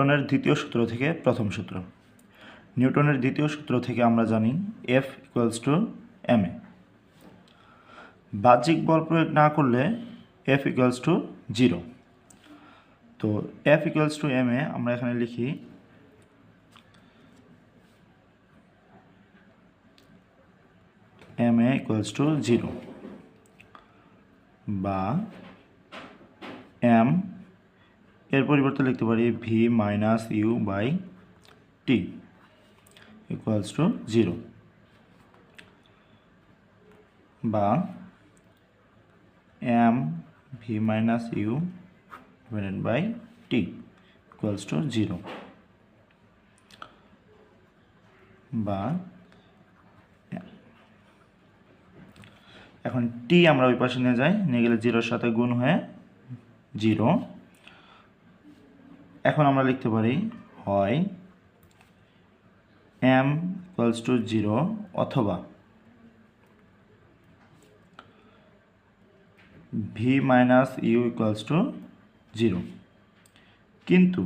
নিউটনের দ্বিতীয় সূত্র থেকে প্রথম সূত্র। নিউটনের দ্বিতীয় সূত্র থেকে আমরা জানি F equals to M A বাহ্যিক বল প্রয়োগ না করলে এফ ইকুয়ালস টু জিরো তো F equals to M A আমরা এখানে লিখি M A equals to zero বা এম এর পরিবর্তে লিখতে পারি V minus U by T equals to zero বা M V minus U divided by T equals to zero বা এখন টি আমরা ওই পাশে নিয়ে যাই নিয়ে গেলে জিরোর সাথে গুণ হয়ে জিরো এখন আমরা লিখতে পারি হয় এম ইকুয়ালস টু জিরো অথবা V minus U equals to zero কিন্তু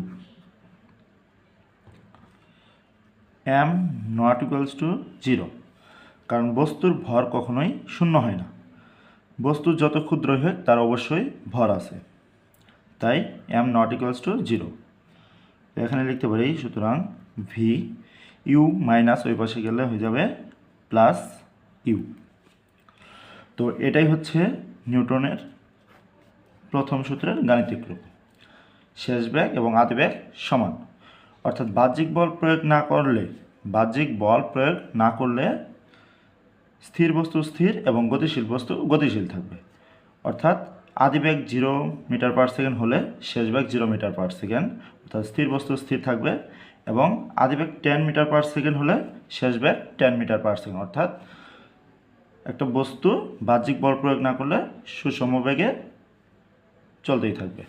M not equals to zero কারণ বস্তুর ভর কখনোই শূন্য হয় না। বস্তু যত ক্ষুদ্রই হয় তার অবশ্যই ভর আছে। তাই M not equals to zero এখানে লিখতে পারি, সুতরাং ভি ইউ মাইনাস ওই পাশে গেলে হয়ে যাবে প্লাস ইউ তো এটাই হচ্ছে নিউটনের প্রথম সূত্রের গাণিতিক রূপ। শেষ ব্যাগ এবং আদি ব্যাগ সমান। অর্থাৎ বাহ্যিক বল প্রয়োগ না করলে, বাহ্যিক বল প্রয়োগ না করলে স্থির বস্তু স্থির এবং গতিশীল বস্তু গতিশীল থাকবে। অর্থাৎ আদি বেগ জিরো মিটার পার সেকেন্ড হলে শেষ বেগ জিরো মিটার পার সেকেন্ড অর্থাৎ স্থির বস্তু স্থির থাকবে, এবং আদিবেগ টেন মিটার পার সেকেন্ড হলে শেষ বেগ টেন মিটার পার সেকেন্ড অর্থাৎ একটা বস্তু বাহ্যিক বল প্রয়োগ না করলে সুষম বেগে চলতেই থাকবে।